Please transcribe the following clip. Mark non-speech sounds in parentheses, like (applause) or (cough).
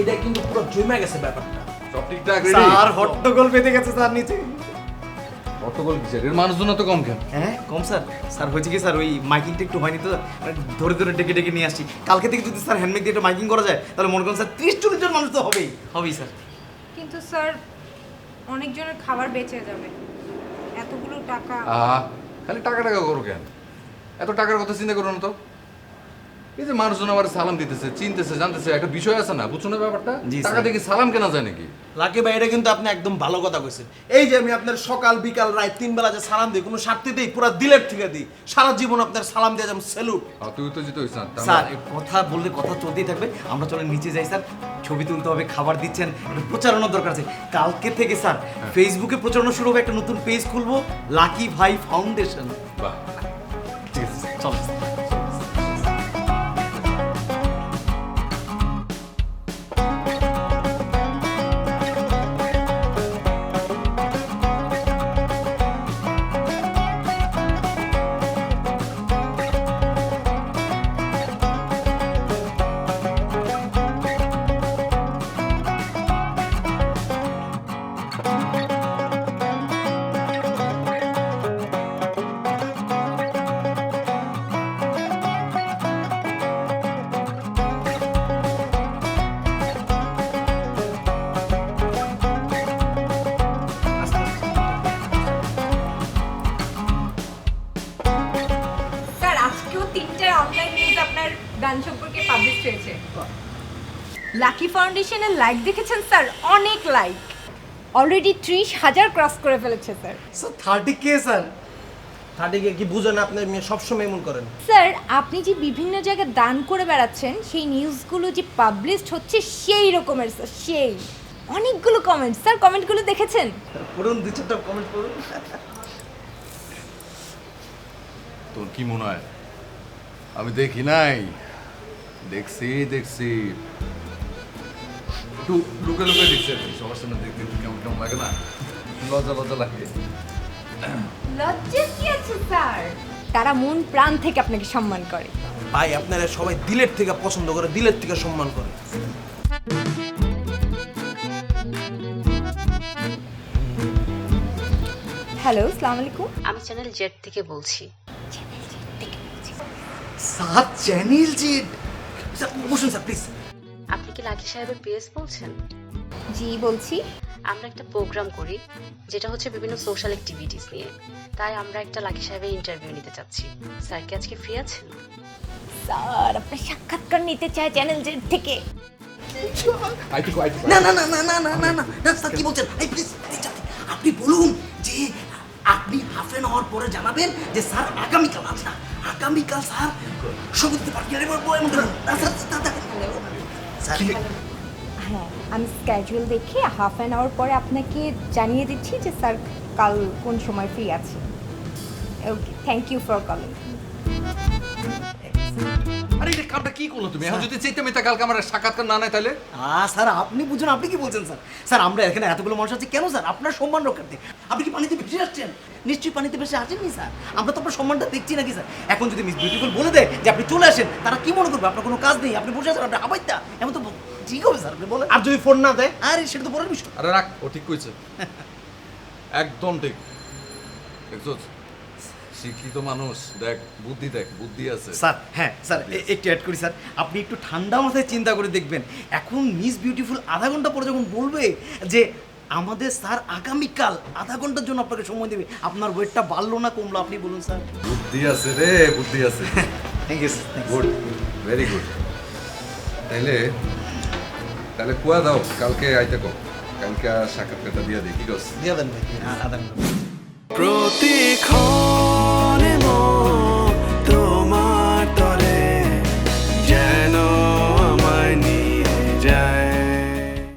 এটা কিন্তু পুরো জমে গেছে ব্যাপারটা। সব ঠিকঠাক? স্যার হট্টগোল পেতে গেছে স্যার নিচে। অট্টগোল কিসের? এর মানুষজন তো কম কেন? হ্যাঁ? কম স্যার। স্যার হয়েছে কি স্যার ওই মাইকিংটা একটু হয়নি তো? মানে ধরে ধরে ডেকে ডেকে নিয়ে আসছি। কালকে থেকে যদি স্যার হ্যান্ডমেক দিয়ে একটা মাইকিং করা যায় তাহলে মনে করুন স্যার ত্রিশ চল্লিশ জন মানুষ তো হবেই। হবেই স্যার। কিন্তু স্যার অনেকজনের খাবার বেঁচে যাবে। এতগুলো টাকা। আহা খালি টাকা টাকা করো কেন? এত টাকার কথা চিন্তা করো না তো। এই যে মানুষজন আমার সালাম দিতেছে চিনতেছে জানতেছে একটা বিষয় আছে না বুঝছ না ব্যাপারটা? টাকা স্যার। সালাম কেনা যায় নাকি? লাকি ভাই এটা কিন্তু আপনি একদম ভালো কথা কইছেন। এই যে আমি আপনার সকাল বিকাল রাত তিন বেলা যে সালাম দিই কোনো স্বার্থে দিই পুরো দিলের থেকে দিই সারা জীবন আপনার সালাম দিয়ে যাম স্যালুট তুই তো না তার স্যার কথা বললে কথা চলতেই থাকবে আমরা চলে নিচে যাই স্যার। ছবি তুলতে হবে খাবার দিচ্ছেন প্রচারণার দরকার আছে। কালকে থেকে স্যার ফেসবুকে প্রচারণা শুরু হবে একটা নতুন পেজ খুলবো লাকি ভাই ফাউন্ডেশন বাহ। তিনটে অনলাইন নিউজ আপনার গান সম্পর্কে পাবলিশ হয়েছে। লাকি ফাউন্ডেশনের লাইক দেখেছেন স্যার অনেক লাইক অলরেডি ত্রিশ হাজার ক্রস করে ফেলেছে স্যার স্যার থার্টি কে স্যার থার্টিকে কি বুঝেন আপনি সবসময় এমন করেন। স্যার আপনি যে বিভিন্ন জায়গায় দান করে বেড়াচ্ছেন সেই নিউজগুলো যে পাবলিশড হচ্ছে সেই রকমের স্যার সেই। অনেকগুলো কমেন্ট স্যার কমেন্টগুলো দেখেছেন? পড়ুন দু চারটা কমেন্ট করুন তোর কি মনে হয়? আমি দেখি নাই। দেখছি দেখছি। একটু লুকে লুকে দেখছি আর কি সবার সামনে দেখতে একটু কেমন কেমন লাগে না? লজ্জা লজ্জা লাগে। লজ্জা কি আছে স্যার? তারা মন প্রাণ থেকে আপনাকে সম্মান করে। ভাই আপনারা সবাই দিলের থেকে পছন্দ করে দিলের থেকে সম্মান করে। হ্যালো আসসালামু আলাইকুম। আমি চ্যানেল জেড থেকে বলছি। স্যার চ্যানেল জেড স্যার বসুন স্যার প্লিজ আপনি কি লাকি সাহেবের পিএস বলছেন? জি বলছি। আমরা একটা প্রোগ্রাম করি যেটা হচ্ছে বিভিন্ন সোশ্যাল অ্যাক্টিভিটিস নিয়ে। তাই আমরা একটা লাকি সাহেবের ইন্টারভিউ নিতে চাচ্ছি। স্যার কি আজকে ফ্রি আছেন? স্যার আপনার সাক্ষাৎকার নিতে চাই চ্যানেল জেড থেকে। না না না না না না না না না স্যার কি বলছেন? এই প্লিজ আপনি বলুন যে আপনি হাফ এন আওয়ার পরে জানাবেন যে স্যার আগামীকাল আচ্ছা আগামীকাল স্যার সমিতি পার্টিয়ারে বলব এমন স্যার হ্যাঁ আমি স্ক্যাজুয়াল দেখে হাফ অ্যান আওয়ার পরে আপনাকে জানিয়ে দিচ্ছি যে স্যার কাল কোন সময় ফ্রি আছে। Okay thank you for calling আরে এটা কামটা কি করল তুমি? এখন যদি চেতে মেতে কালকে আমার সাক্ষাৎকার না নেয় তাহলে? আ স্যার আপনি বুঝুন আপনি কি বলছেন স্যার? স্যার আমরা এখানে এতগুলো মানুষ আছে কেন স্যার? আপনার সম্মান রক্ষার্থে। আপনি কি পানিতে ভেসে আসছেন? নিশ্চয়ই পানিতে ভেসে আসেননি স্যার। আমরা তো আপনার সম্মানটা দেখছি নাকি স্যার। এখন যদি মিস বিউটিফুল বলে দেয় যে আপনি চলে আসেন তারা কি মনে করবে? আপনার কোনো কাজ নেই আপনি বসে আছেন আপনি আবাইতা এমন তো ঠিক হবে স্যার আপনি বলেন। আর যদি ফোন না দেয়? আরে সেটা তো বলার বিষয়। আরে রাখ ও ঠিক কইছে। (laughs) একদম ঠিক। দেখছোস শিক্ষিত মানুষ দেখ বুদ্ধি দেখ বুদ্ধি আছে। স্যার হ্যাঁ স্যার একটু অ্যাড করি স্যার। আপনি একটু ঠান্ডা মাথায় চিন্তা করে দেখবেন। এখন মিস বিউটিফুল আধা ঘণ্টা পরে যখন বলবে যে আমাদের স্যার আগামীকাল আধা ঘণ্টার জন্য আপনাকে সময় দেবে আপনার ওয়েটটা বাড়লো না কমলো। আপনি বলুন স্যার। বুদ্ধি আছে রে বুদ্ধি আছে। Thank you good very good তাইলে তাহলে কুয়া দাও কালকে আইতে কো কালকে সাক্ষাৎকারটা দিয়ে দিই কি কস? দিয়ে দেন ভাই আধা ঘণ্টা। প্রতীক